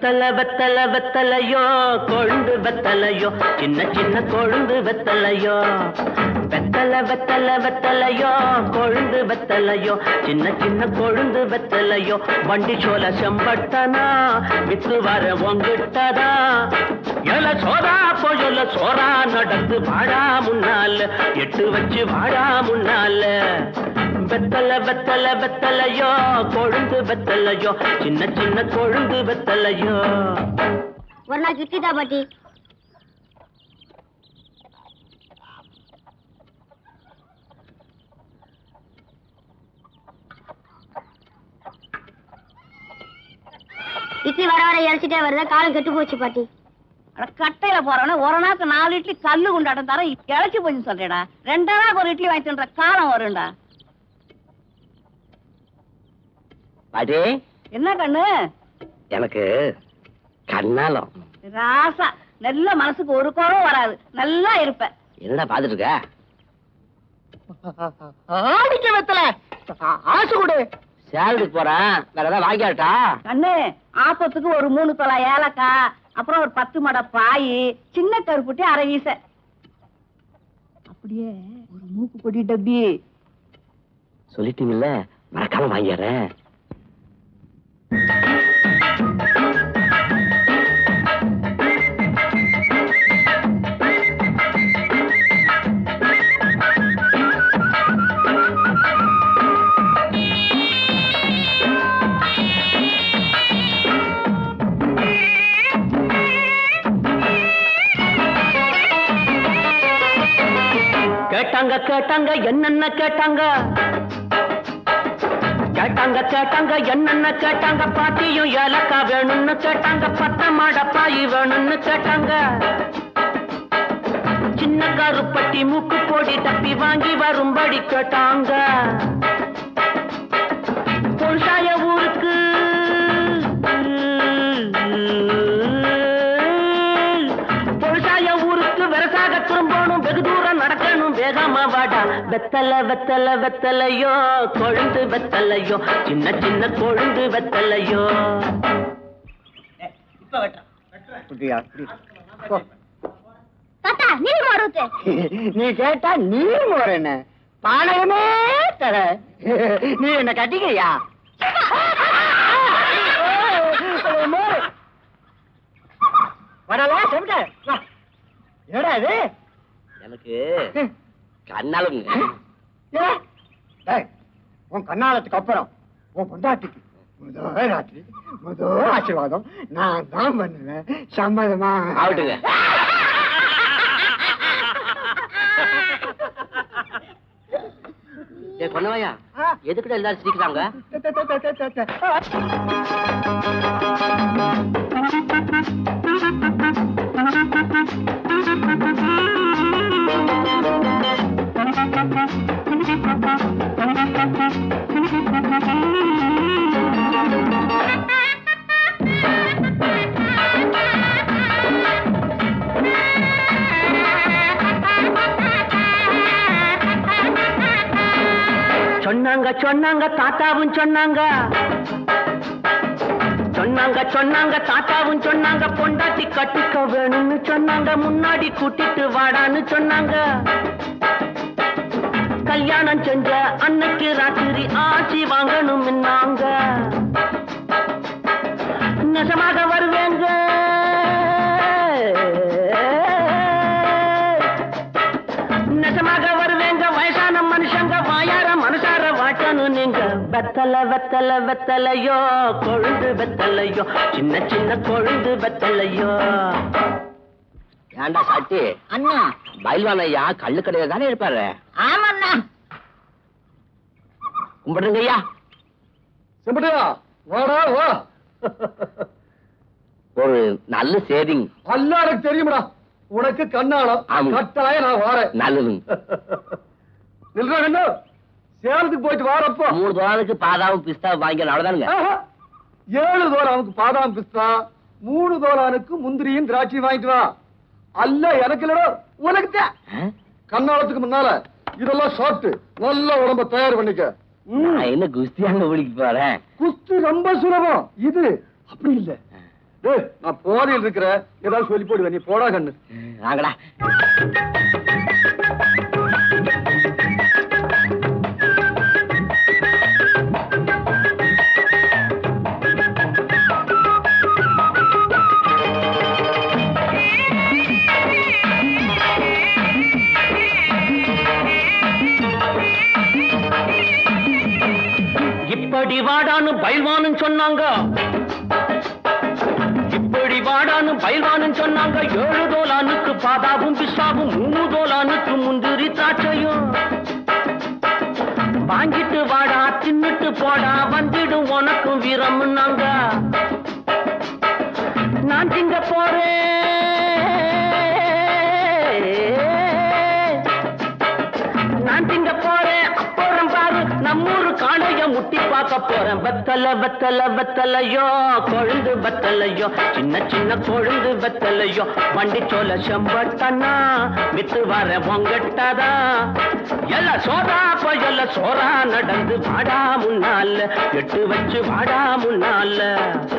வெத்தல வெத்தல வெத்தலையோ கொழுந்து வெத்தலையோ சின்ன சின்ன கொழுந்து வெத்தலையோ. வெத்தல வெத்தல வெத்தலையோ கொழுந்து வெத்தலையோ சின்ன சின்ன கொழுந்து வெத்தலையோ. வண்டி சோல செம்பட்டனா வித்து வர உங்கிட்டதா எல சோதா போயல சோறா நடந்து வாடா முன்னால எட்டு வச்சு வாடா முன்னால. வெத்தல வெத்தல வெத்தலையோ? கொழுந்து வெத்தலையோ? சின்ன சின்ன கொழுந்து வெத்தலையோ? ஒரு நாள் கிட்டிட்டா பாட்டி. இட்லி வர வர இறைச்சிட்டே வருதா காலம் கெட்டு போச்சு பாட்டி. அட கட்டையில போறவன ஒரு நாக்கு நாலு இட்லி கல்லு குண்டாட்டம் தர இழைச்சி போச்சு சொல்றேடா. ரெண்டா நாக்கு ஒரு இட்லி வாங்கி தின்ற காலம் வரும்டா. பாட்டி என்ன கண்ணு? எனக்கு கண்ணாலம். ராசா. நல்ல மனசுக்கு ஒரு குறவும் வராது. நல்லா இருப்ப. என்னடா பாத்துட்டு இருக்க ஆடிக்க வெத்தல. ஆசை கொடு. சேலரிக்கு போறேன். வேற ஏதாவது வாங்கியாட்டா கண்ணு ஆப்பத்துக்கு ஒரு மூணு தொலை ஏலக்காய் அப்புறம் ஒரு பத்து மட பாய் சின்ன கருப்புட்டி அரை வீச அப்படியே ஒரு மூக்கு பொடி டப்பி சொல்லிட்டீங்கல்ல மறக்காம வாங்கிடுறேன் கேட்டாங்க கேட்டாங்க என்னென்ன கேட்டாங்க? கேட்டாங்க கேட்டாங்க என்னென்ன கேட்டாங்க? பாட்டியும் ஏலக்கா வேணும்னு கேட்டாங்க பத்த மாட பாய் வேணும்னு கேட்டாங்க. சின்ன கருப்பட்டி மூக்கு போடி தப்பி வாங்கி வரும்படி கேட்டாங்க. பொருசாய ஊருக்கு வாடா. வெத்தல வெத்தல வெத்தலையோ கொழுந்து வெத்தலையோ சின்ன சின்ன கொழுந்து வெத்தலையோ. நீ கேட்டா நீ என்ன? பானகமே தர. நீ என்ன கட்டிக்கையா வரலாம் செவிட்ட வா. ஏடா இது? எனக்கு கண்ணாலும் உன் கண்ணாலத்துக்கு அப்புறம் உன் பொண்டாட்டிக்கு முதல் ராத்திரி முதல் ஆசீர்வாதம். நான் தான் பண்ணுவேன். சம்மதமா? ஆகட்டுங்க. பொண்ணவாயா ஆ. எதுக்குடா எல்லாரும் சிரிக்கிறாங்க? சொன்னாங்க சொன்னாங்க தாத்தாவும் சொன்னாங்க. சொன்னாங்க சொன்னாங்க தாத்தாவும் சொன்னாங்க பொண்டாட்டி கட்டிக்க வேணும்னு சொன்னாங்க முன்னாடி கூட்டிட்டு வாடான்னு சொன்னாங்க. கல்யாணம் செஞ்ச அன்னைக்கு ராத்திரி ஆட்சி வாங்கணும் நாங்க நெசமாக வருவேங்க. வெத்தல வெத்தல வெத்தலையோ கொழுந்து வெத்தலையோ சின்ன சின்ன கொழுந்து வெத்தலையோ. ஏண்டா சாட்டி அண்ணா. பயில்வான் ஐயா கள்ளு கடையில தானே இருப்பாரு? ஆமாண்ணா. கும்பிடுங்க ஐயா. செம்பட்டியா வாடா வா. ஒரு நல்ல சேவிங் அல்ல எனக்கு தெரியுமடா. உனக்கு கண்ணாலம் ஆமா. கட்டாயம் நான் வாரேன். நல்லதுங்க. நில்றா கண்ணு சேலத்துக்கு போயிட்டு வாரப்போ. மூணு தோளுக்கு பாதாவும் பிஸ்தாவும் வாங்கி அவ்வளவுதானுங்க. ஏழு தோலானுக்கு பாதாம் பிஸ்தா மூணு தோலானுக்கு முந்திரியும் திராட்சையும் வாங்கிட்டு வா. அல்ல எனக்கு இல்லடா உனக்கு? கண்ணாலத்துக்கு முன்னால இதெல்லாம் சாப்பிட்டு நல்ல உடம்ப தயார் பண்ணிக்க. என்ன குஸ்தியாங்க ஓடிக்கு போறேன்? குஸ்தி ரொம்ப சுலபம். இது அப்படி இல்ல. நான் போதையில் இருக்கிற ஏதாவது சொல்லி போடுவேன். நீ போடா கண்ணு. வாங்கடா. வாடான்னு சொன்னாங்க. இப்படி வாடான்னு பயில்வான்னு சொன்னாங்க. ஏழு தோலானுக்கு பாதாவும் பிஸ்தாவும் மூணு தோலானுக்கு முந்திரி திராட்சையும். வாங்கிட்டு வாடா தின்னுட்டு போடா வந்துடும் உனக்கும் வீரம்னாங்க. நான் திங்க போறேன். நான் திங்க போறேன். போறேன். வெத்தல வெத்தல வெத்தலையோ கொழுந்து வெத்தலையோ சின்ன சின்ன கொழுந்து வெத்தலையோ வண்டி சோல செம்பட்டனா வித்து வர பொங்கட்டதா? எல்ல சோறா பயல சோறா நடந்து வாடா முன்னால எட்டு வச்சு வாடா முன்னால.